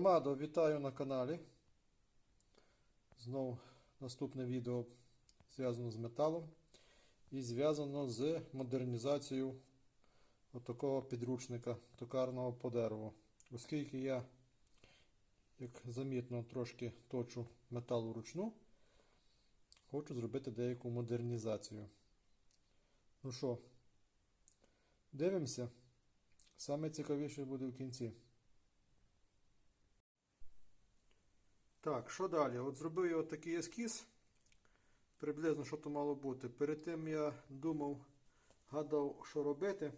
Громадо, вітаю на каналі. Знову наступне відео зв'язано з металом і зв'язано з модернізацією отакого підручника токарного по дереву. Оскільки я, як замітно, трошки точу метал вручну, хочу зробити деяку модернізацію. Ну що, дивимося. Саме цікавіше буде в кінці. Так, що далі? От зробив я от такий ескіз. Приблизно, що то мало бути. Перед тим я думав, гадав, що робити.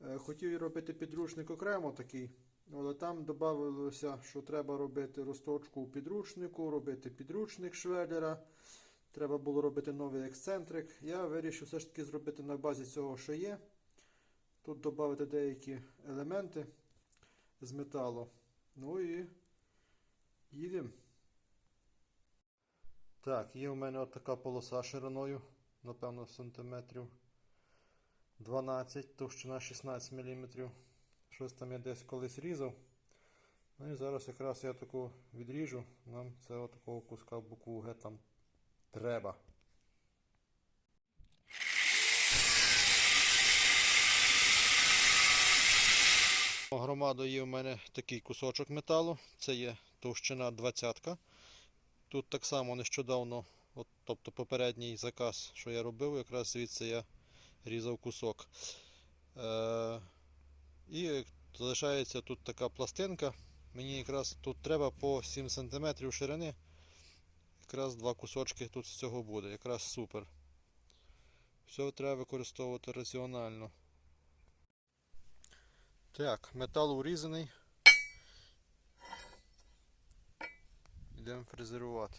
Е, Хотів робити підручник окремо такий, але там додавалося, що треба робити розточку у підручнику, робити підручник швеллера. Треба було робити новий ексцентрик. Я вирішив все ж таки зробити на базі цього, що є. Тут додати деякі елементи з металу. Ну і їдемо. Так, є у мене от така полоса шириною, напевно, сантиметрів 12, товщина 16 мм. Щось там я десь колись різав. Ну і зараз якраз я таку відріжу. Нам це такого куска букву Г там треба. Громадою є в мене такий кусочок металу. Це є товщина 20. Тут так само нещодавно, от, тобто попередній заказ, що я робив, якраз звідси я різав кусок. Е, і залишається тут така пластинка. Мені якраз тут треба по 7 см ширини. Якраз два кусочки тут з цього буде. Якраз супер. Все треба використовувати раціонально. Так, метал урізаний. Йдемо фрезерувати.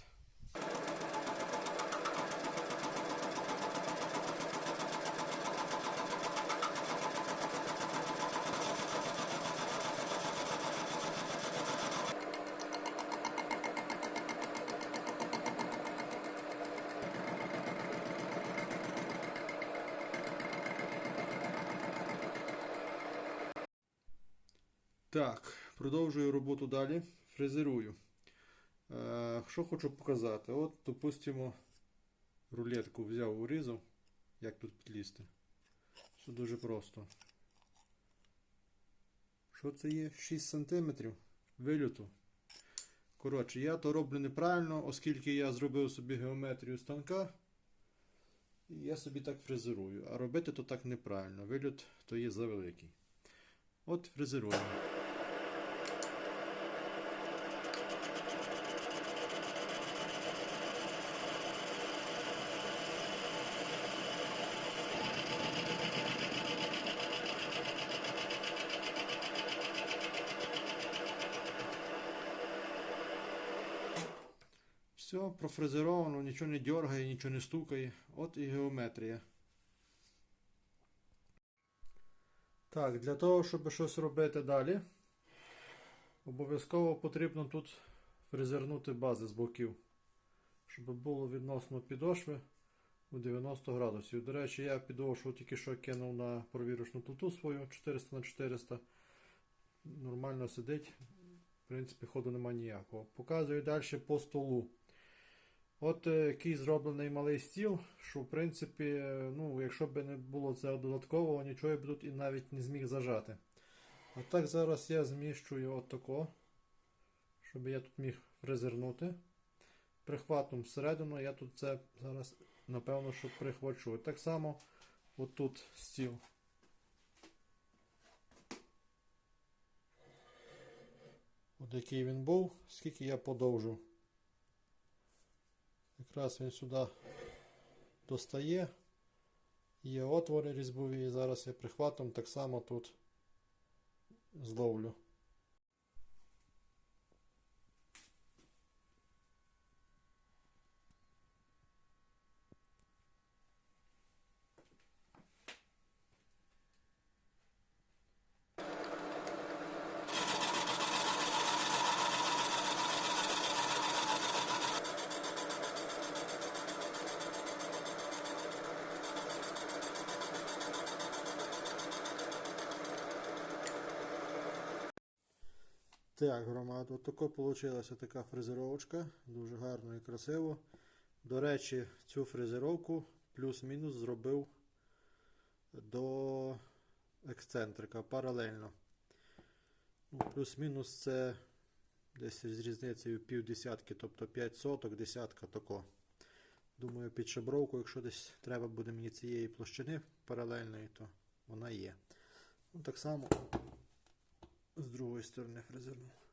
Так, продовжую роботу далі. Фрезерую. Е, що хочу показати? От, допустимо, рулетку взяв, урізав. Як тут підлізти? Все дуже просто. Що це є? 6 см вильоту. Коротше, я то роблю неправильно, оскільки я зробив собі геометрію станка. І я собі так фрезерую. А робити то так неправильно. Вильот то є завеликий. От фрезеруємо. Все, профрезеровано, нічого не дергає, нічого не стукає. От і геометрія. Так, для того, щоб щось робити далі, обов'язково потрібно тут фрезернути бази з боків, щоб було відносно підошви у 90 градусів. До речі, я підошву тільки що кинув на провірочну плиту свою 400 на 400 Нормально сидить. В принципі, ходу нема ніякого. Показую далі по столу. От е, який зроблений малий стіл, що в принципі, е, ну, якщо б не було цього додаткового, нічого я б тут і навіть не зміг зажати. А так зараз я зміщую отако, щоб я тут міг фрезернути. Прихватом всередину я тут це зараз, напевно, що прихвачу. Так само отут стіл. От який він був, скільки я подовжив. Якраз він сюди достає. Є отвори різьбові, і зараз я прихватом так само тут зловлю. Так, громада, от тако вийшла така фрезеровочка. Дуже гарно і красиво. До речі, цю фрезеровку плюс-мінус зробив до ексцентрика паралельно. Ну, плюс-мінус це десь з різницею пів десятки, тобто 5 соток, десятка тако. Думаю, під шабровку, якщо десь треба буде мені цієї площини паралельної, то вона є. Ну, так само з другої сторони фрезернув.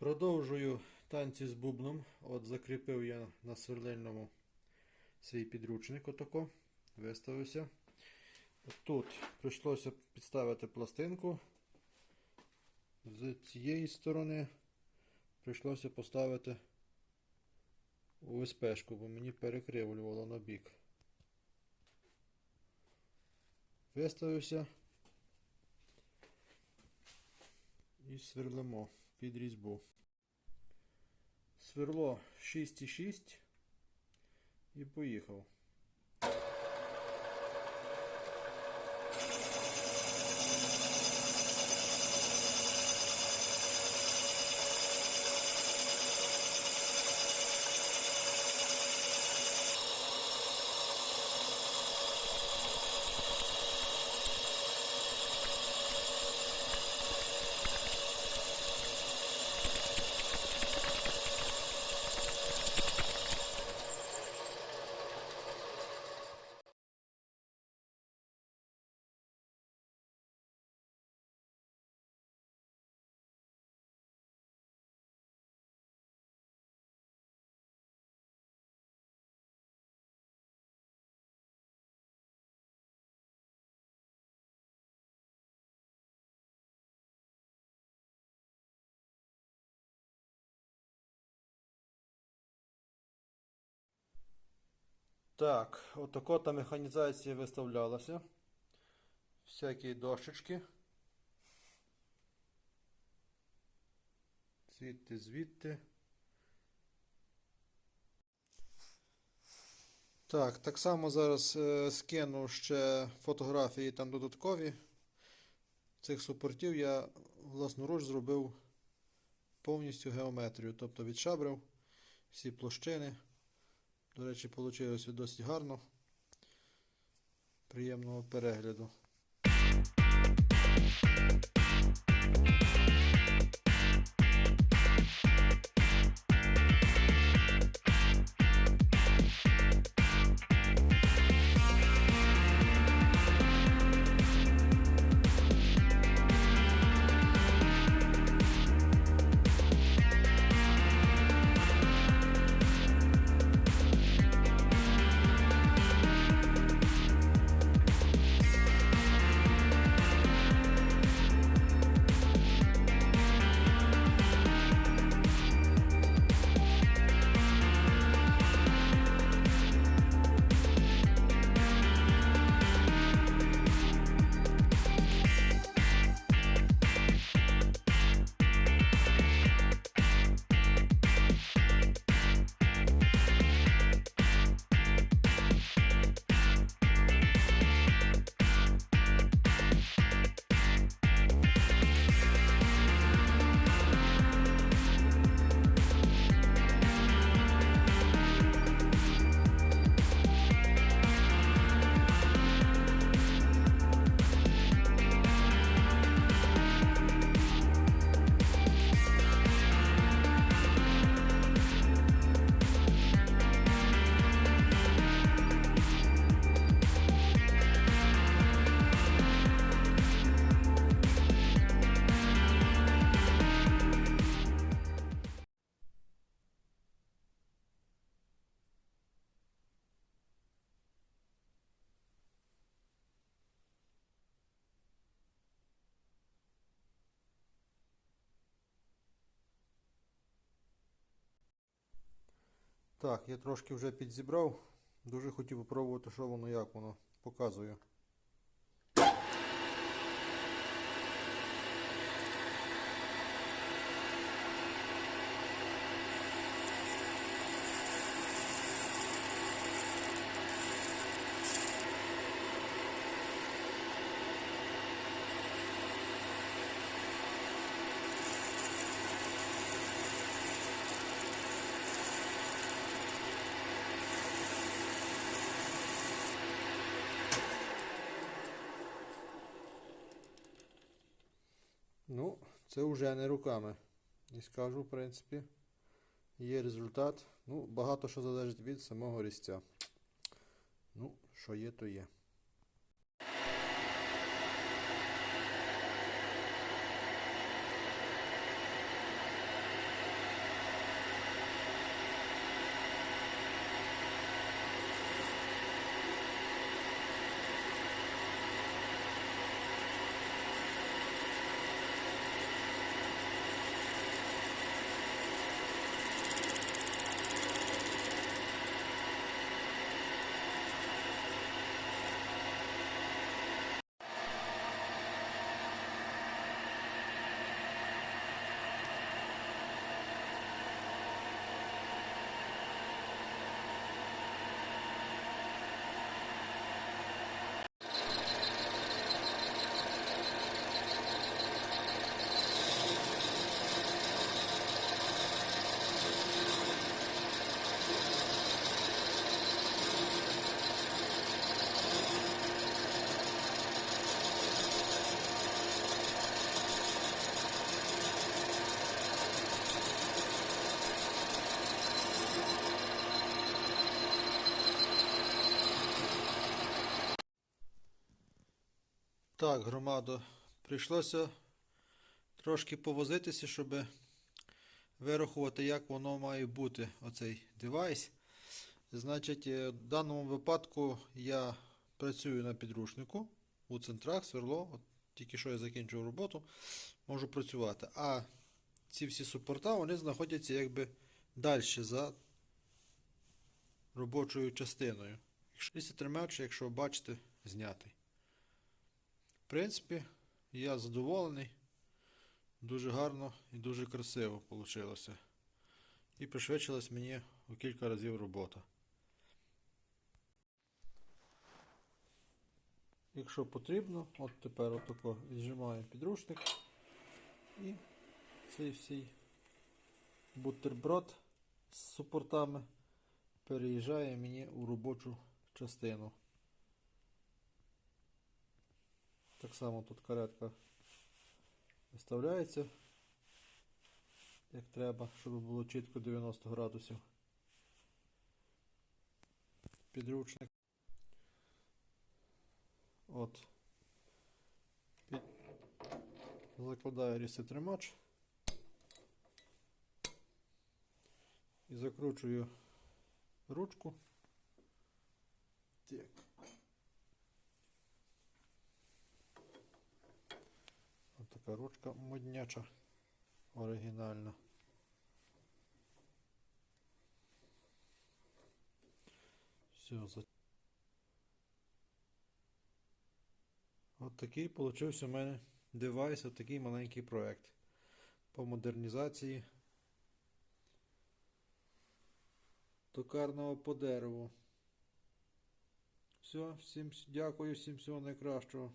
Продовжую танці з бубном. От закріпив я на сверлильному свій підручник отако. Виставився. Тут прийшлося підставити пластинку. З цієї сторони прийшлося поставити УСП-шку, бо мені перекривлювало на бік. Виставився і сверлимо під різьбу. Сверло 6,6 і поїхав. Так, отако та механізація виставлялася. Всякі дощечки. Звідти, звідти. Так, так само зараз е, скину ще фотографії там додаткові. Цих супортів я власноруч зробив повністю геометрію, тобто відшабрив всі площини. До речі, вийшло досить гарно. Приємного перегляду. Так, я трошки вже підзібрав. Дуже хотів спробувати, що воно, як воно. Показую. Ну, це вже не руками. І скажу, в принципі, є результат. Ну, багато що залежить від самого різця. Ну, що є, то є. Так, громадо, прийшлося трошки повозитися, щоб вирахувати, як воно має бути, оцей девайс. Значить, е, в даному випадку я працюю на підручнику у центрах, сверло. От тільки що я закінчив роботу, можу працювати. А ці всі супорта вони знаходяться якби далі за робочою частиною. Якщо тримач, якщо бачите, знятий. Принципі, я задоволений. Дуже гарно і дуже красиво вийшло. І пришвидшилась мені у кілька разів робота. Якщо потрібно, от тепер отако віджимаємо підручник і цей всій бутерброд з супортами переїжджає мені у робочу частину. Так само тут каретка виставляється, як треба, щоб було чітко 90 градусів. Підручник. От. Під... Закладаю різцетримач. І закручую ручку. Так. Така ручка модняча, оригінальна. Все, за... От такий получився у мене девайс, от такий маленький проект по модернізації токарного по дереву. Все, всім дякую, всім всього найкращого.